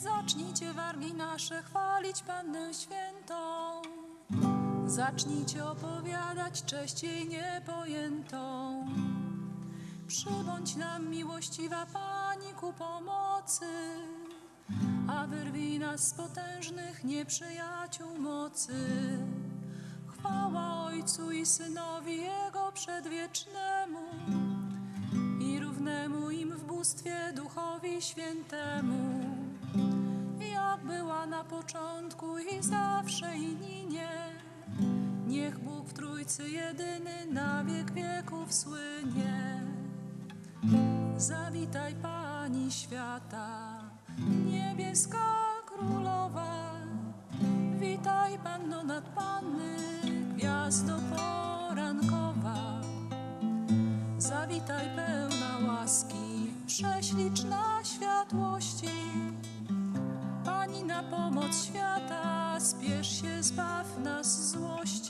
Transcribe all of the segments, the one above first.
Zacznijcie wargi nasze chwalić Pannę Świętą. Zacznijcie opowiadać cześć jej niepojętą. Przybądź nam miłościwa Pani ku pomocy, a wyrwij nas z potężnych nieprzyjaciół mocy. Chwała Ojcu i Synowi Jego przedwiecznemu i równemu im w bóstwie Duchowi Świętemu, była na początku i zawsze i ninie. Niech Bóg w Trójcy jedyny na wiek wieków słynie. Zawitaj Pani świata, niebieska królowa. Witaj Panno nad Panny, gwiazdo porankowa. Zawitaj pełna łaski, prześliczna światłości. Na pomoc świata, spiesz się, zbaw nas złości.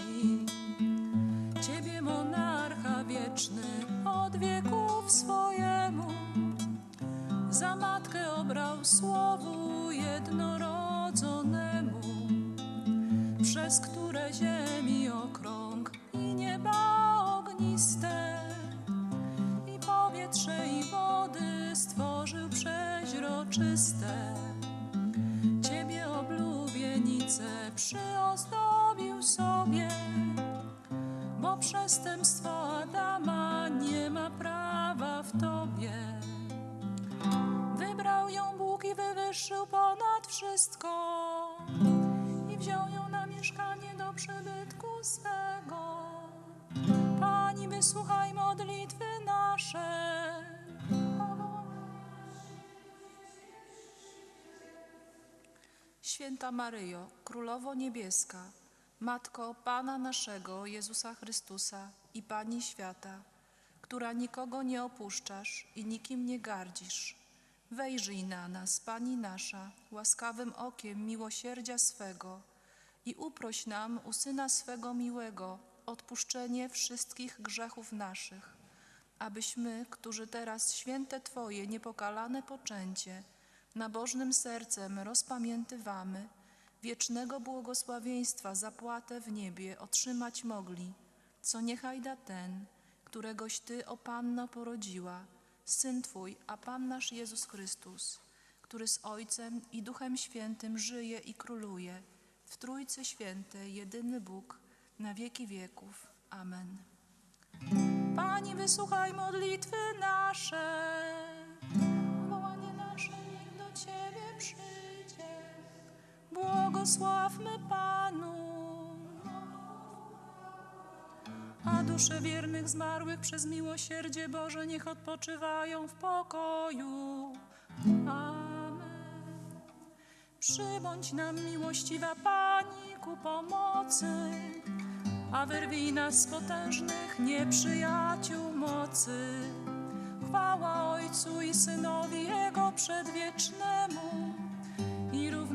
Bo przestępstwo Adama nie ma prawa w tobie. Wybrał ją Bóg i wywyższył ponad wszystko i wziął ją na mieszkanie do przybytku swego. Pani, wysłuchaj modlitwy nasze. Święta Maryjo, Królowo Niebieska, Matko Pana naszego Jezusa Chrystusa i Pani świata, która nikogo nie opuszczasz i nikim nie gardzisz, wejrzyj na nas, Pani nasza, łaskawym okiem miłosierdzia swego i uproś nam u Syna swego miłego odpuszczenie wszystkich grzechów naszych, abyśmy, którzy teraz święte Twoje niepokalane poczęcie, nabożnym sercem rozpamiętywamy, wiecznego błogosławieństwa zapłatę w niebie otrzymać mogli, co niechaj da ten, któregoś Ty, o Panno, porodziła, Syn Twój, a Pan nasz Jezus Chrystus, który z Ojcem i Duchem Świętym żyje i króluje, w Trójcy Świętej, jedyny Bóg, na wieki wieków. Amen. Pani, wysłuchaj modlitwy nasze. Wołanie nasze niech do Ciebie przyjdzie. Błogosławmy Panu. A dusze wiernych zmarłych przez miłosierdzie Boże niech odpoczywają w pokoju. Amen. Przybądź nam miłościwa Pani ku pomocy, a wyrwij nas z potężnych nieprzyjaciół mocy. Chwała Ojcu i Synowi Jego przedwiecznemu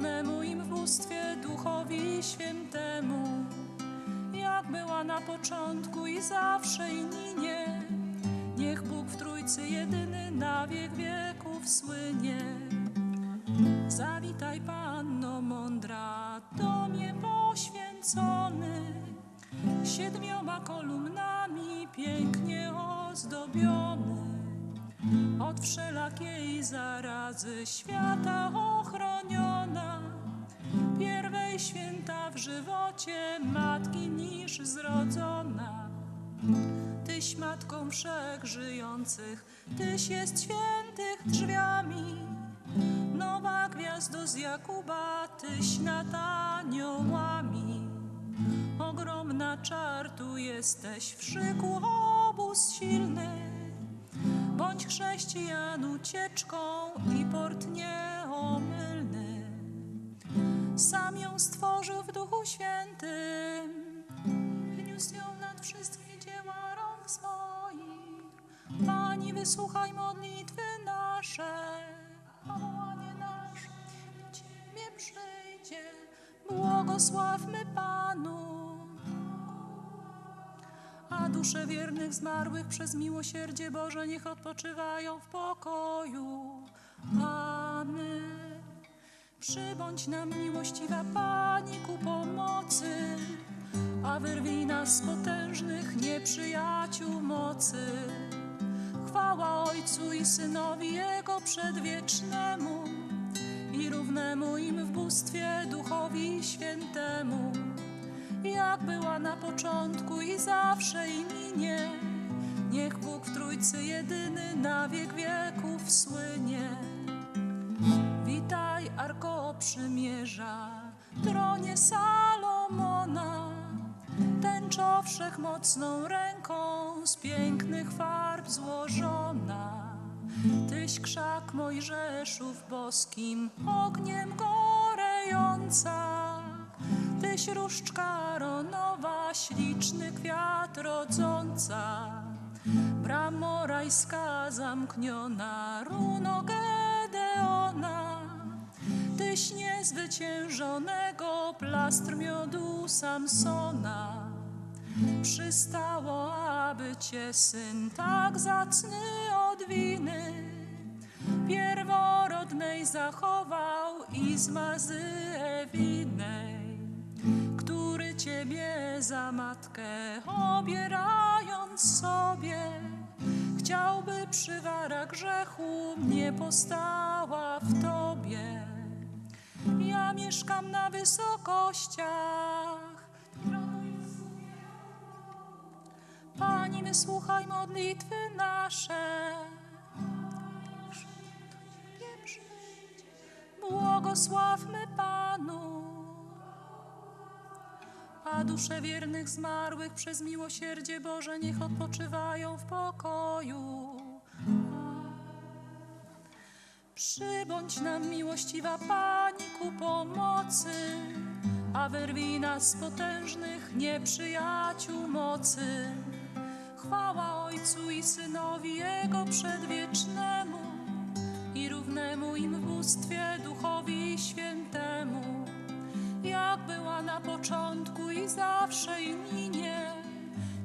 równemu im w bóstwie Duchowi Świętemu, jak była na początku i zawsze i ninie. Niech Bóg w Trójcy jedyny na wiek wieków słynie. Zawitaj Panno mądra, domie poświęcony, siedmioma kolumnami pięknie ozdobiony. Od wszelakiej zarazy świata ochroniona, święta w żywocie matki niż zrodzona. Tyś matką wszech żyjących, Tyś jest świętych drzwiami. Nowa gwiazdo z Jakuba, Tyś nad aniołami. Ogromna czartu jesteś, w szyku obóz silny. Bądź chrześcijan ucieczką i port nieomylny. Sam ją stworzył w Duchu Świętym. Wniósł ją nad wszystkie dzieła rąk swoich. Pani, wysłuchaj modlitwy nasze. A nasze do Ciebie przyjdzie. Błogosławmy Panu. A dusze wiernych zmarłych przez miłosierdzie Boże niech odpoczywają w pokoju. Przybądź nam miłościwa Pani ku pomocy, a wyrwij nas z potężnych nieprzyjaciół mocy. Chwała Ojcu i Synowi Jego przedwiecznemu i równemu im w bóstwie Duchowi Świętemu, jak była na początku i zawsze i minie. Niech Bóg w Trójcy jedyny na wiek wieków słynie. Witaj, Arko Przymierza, tronie Salomona, tęczo wszechmocną ręką z pięknych farb złożona. Tyś krzak Mojżeszów boskim, ogniem gorejąca. Tyś różdżka ronowa, śliczny kwiat rodząca. Bramo rajska zamkniona, runo Gedeona. Tyś niezwyciężonego plastr miodu Samsona. Przystało, aby cię syn tak zacny od winy pierworodnej zachował i z mazy Ewinej, który ciebie za matkę obierając sobie, grzechu nie postała w tobie. Ja mieszkam na wysokościach. Pani, wysłuchaj modlitwy nasze. Błogosławmy Panu. A dusze wiernych zmarłych przez miłosierdzie Boże niech odpoczywają w pokoju. Przybądź nam miłościwa Pani ku pomocy, a wyrwij nas z potężnych nieprzyjaciół mocy. Chwała Ojcu i Synowi Jego przedwiecznemu i równemu im w bóstwie Duchowi Świętemu, jak była na początku i zawsze i minie.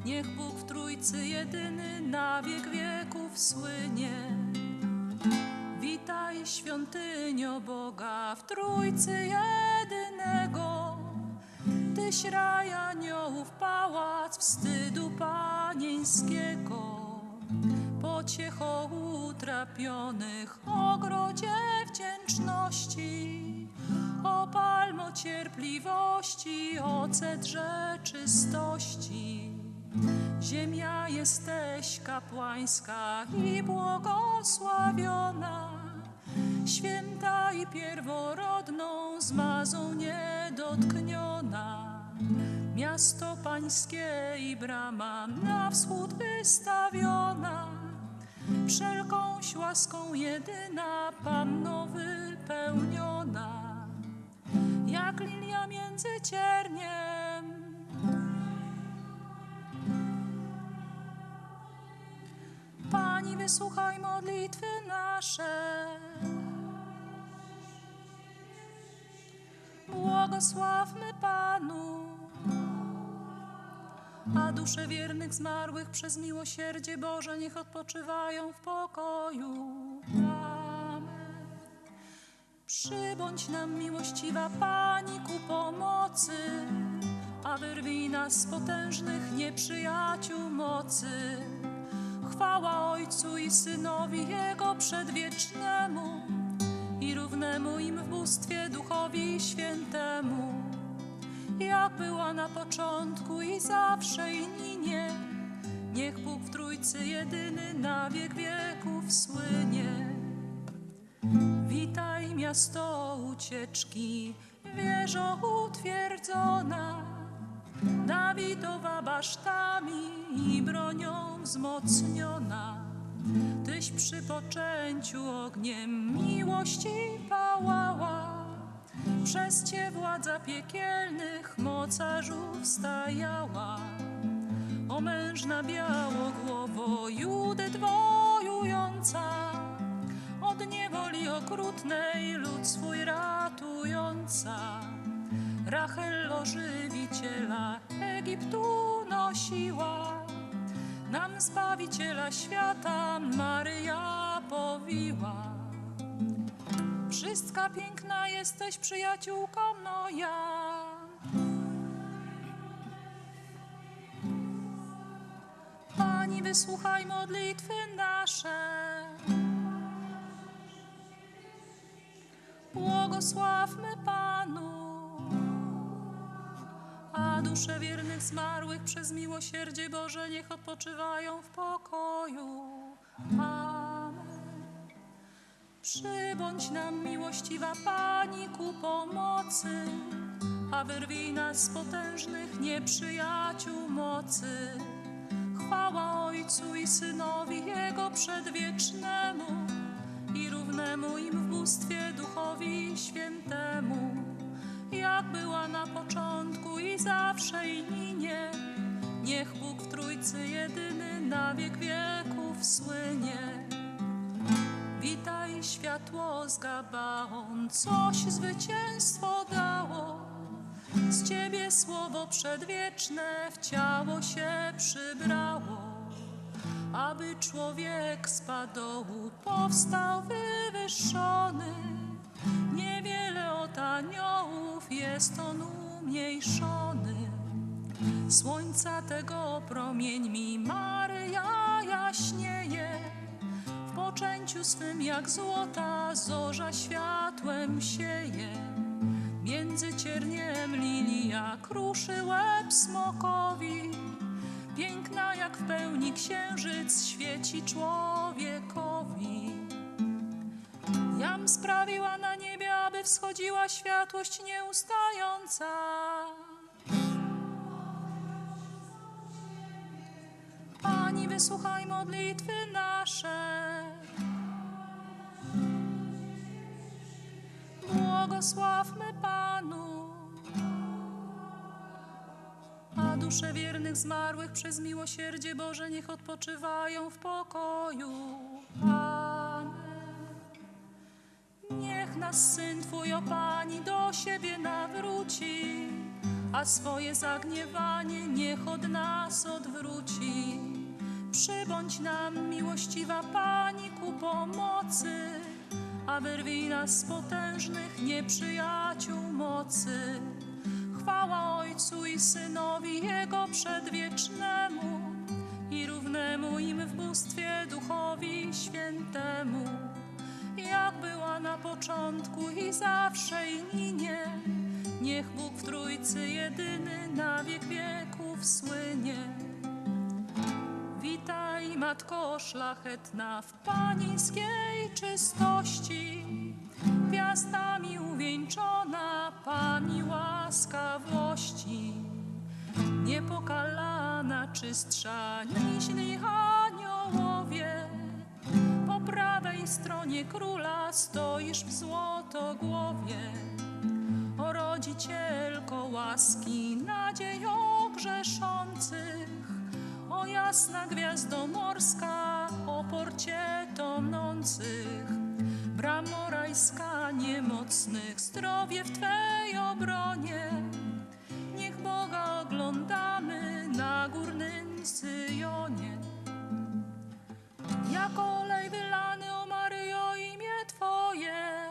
Niech Bóg w Trójcy jedyny na wiek wieków słynie. Świątynio Boga w Trójcy jedynego. Tyś raj aniołów pałac wstydu panieńskiego. Pociecho utrapionych ogrodzie wdzięczności. O palmo cierpliwości, ocet rzeczystości. Ziemia jesteś kapłańska i błogosławiona, święta i pierworodną, z mazą niedotkniona. Miasto pańskie i brama na wschód wystawiona, wszelkąś łaską jedyna, Panno wypełniona, jak lilia między cierniem. Pani, wysłuchaj modlitwy nasze. Błogosławmy Panu. A dusze wiernych zmarłych przez miłosierdzie Boże niech odpoczywają w pokoju. Przybądź nam miłościwa Pani ku pomocy, a wyrwij nas z potężnych nieprzyjaciół mocy. Chwała Ojcu i Synowi Jego przedwiecznemu i równemu im w bóstwie Duchowi Świętemu, jak była na początku i zawsze i minie. Niech Bóg w Trójcy jedyny na wiek wieków słynie. Witaj miasto ucieczki, wieżo utwierdzona, Dawidowa basztami i bronią wzmocniona. Tyś przy poczęciu ogniem miłości pałała, przez Cię władza piekielnych mocarzów stajała. O mężna białogłowo Judy dwojująca, od niewoli okrutnej lud swój ratująca. Rachel żywiciela Egiptu nosiła, nam Zbawiciela świata Maryja powiła. Wszystka piękna jesteś przyjaciółką moja. Pani, wysłuchaj modlitwy nasze. Błogosławmy Panu. Dusze wiernych zmarłych przez miłosierdzie Boże niech odpoczywają w pokoju. Amen. Przybądź nam, miłościwa Pani, ku pomocy, a wyrwij nas z potężnych nieprzyjaciół mocy. Chwała Ojcu i Synowi Jego przedwiecznemu i równemu im w bóstwie zawsze i. Niech Bóg w Trójcy jedyny na wiek wieków słynie. Witaj światło z Gabaon, coś zwycięstwo dało. Z Ciebie słowo przedwieczne w ciało się przybrało, aby człowiek z padołu powstał wywyższony. Słońca tego promień mi Maryja jaśnieje. W poczęciu swym jak złota zorza światłem sieje. Między cierniem lilia kruszy łeb smokowi. Piękna jak w pełni księżyc świeci człowiekowi. Jam sprawiła na niebie, aby wschodziła światłość nieustająca. Wysłuchaj modlitwy nasze. Błogosławmy Panu. A dusze wiernych zmarłych przez miłosierdzie Boże niech odpoczywają w pokoju. Amen. Niech nas Syn Twój, o Pani, do siebie nawróci, a swoje zagniewanie niech od nas odwróci. Przybądź nam, miłościwa Pani, ku pomocy, a wyrwij nas z potężnych nieprzyjaciół mocy. Chwała Ojcu i Synowi Jego przedwiecznemu i równemu im w bóstwie Duchowi Świętemu, jak była na początku i zawsze i ninie. Niech Bóg w Trójcy jedyny na wiek wieków słynie. Matko szlachetna, w panieńskiej czystości, gwiazdami uwieńczona Pani łaskawości, niepokalana, czystsza niż aniołowie. Po prawej stronie króla stoisz w złotogłowie, o rodzicielko łaski, nadziejo grzeszących. O jasna gwiazdo morska, o porcie tonących, bramo rajska niemocnych, zdrowie w Twej obronie. Niech Boga oglądamy na górnym Syjonie. Jak olej wylany, o Maryjo, imię Twoje.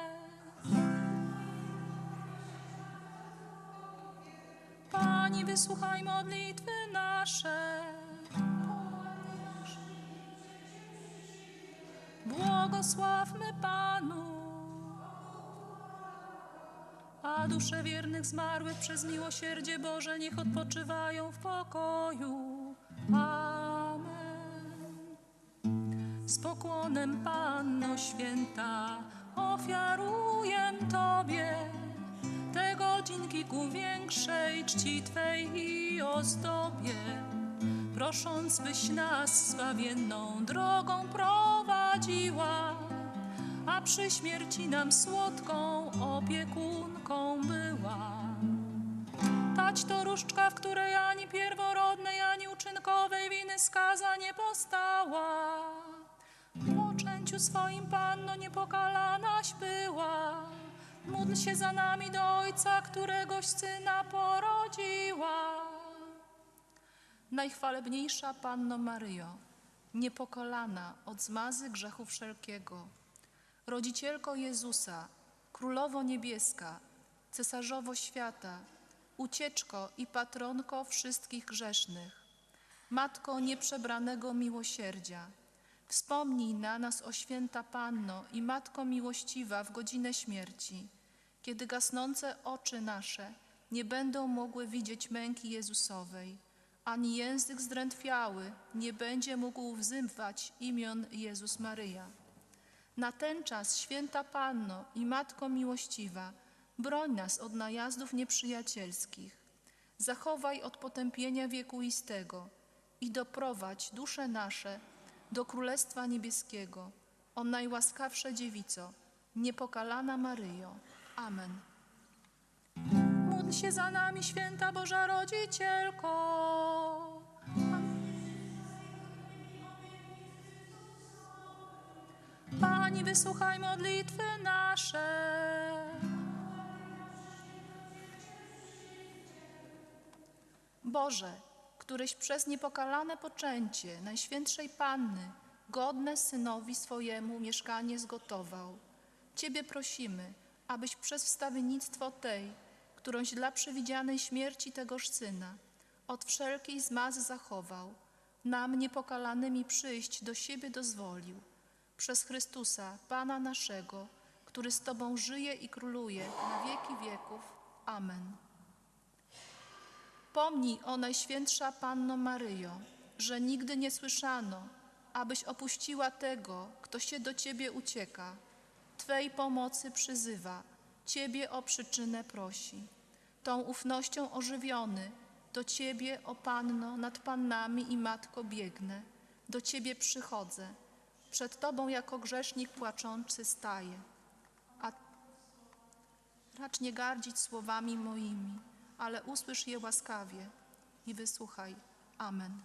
Pani, wysłuchaj modlitwy nasze. Błogosławmy Panu. A dusze wiernych zmarłych przez miłosierdzie Boże niech odpoczywają w pokoju. Amen. Z pokłonem Panno Święta ofiaruję Tobie te godzinki ku większej czci Twej i ozdobie, prosząc byś nas zbawienną drogą prowadziła, a przy śmierci nam słodką opiekunką była. Tać to różdżka, w której ani pierworodnej, ani uczynkowej winy skaza nie postała. W poczęciu swoim Panno niepokalałaś była. Módl się za nami do Ojca, któregoś Syna porodziła. Najchwalebniejsza Panno Maryjo, niepokolana od zmazy grzechu wszelkiego, rodzicielko Jezusa, Królowo Niebieska, Cesarzowo Świata, Ucieczko i Patronko wszystkich grzesznych, Matko nieprzebranego miłosierdzia, wspomnij na nas o święta Panno i Matko miłościwa w godzinę śmierci, kiedy gasnące oczy nasze nie będą mogły widzieć męki Jezusowej, ani język zdrętwiały nie będzie mógł wzywać imion Jezus Maryja. Na ten czas, święta Panno i Matko miłościwa, broń nas od najazdów nieprzyjacielskich. Zachowaj od potępienia wiekuistego i doprowadź dusze nasze do Królestwa Niebieskiego. O najłaskawsze dziewico, niepokalana Maryjo. Amen. Módl się za nami, święta Boża Rodzicielko. Pani, wysłuchaj modlitwy nasze. Boże, któryś przez niepokalane poczęcie Najświętszej Panny godne synowi swojemu mieszkanie zgotował. Ciebie prosimy, abyś przez wstawiennictwo tej, którąś dla przewidzianej śmierci tegoż syna, od wszelkiej zmazy zachował, nam niepokalanymi przyjść do siebie dozwolił. Przez Chrystusa, Pana naszego, który z Tobą żyje i króluje na wieki wieków. Amen. Pomnij o Najświętsza Panno Maryjo, że nigdy nie słyszano, abyś opuściła tego, kto się do Ciebie ucieka. Twej pomocy przyzywa, Ciebie o przyczynę prosi. Tą ufnością ożywiony, do Ciebie, o Panno, nad Pannami i Matko biegnę. Do Ciebie przychodzę, przed Tobą jako grzesznik płaczący staję. A racz nie gardzić słowami moimi, ale usłysz je łaskawie i wysłuchaj. Amen.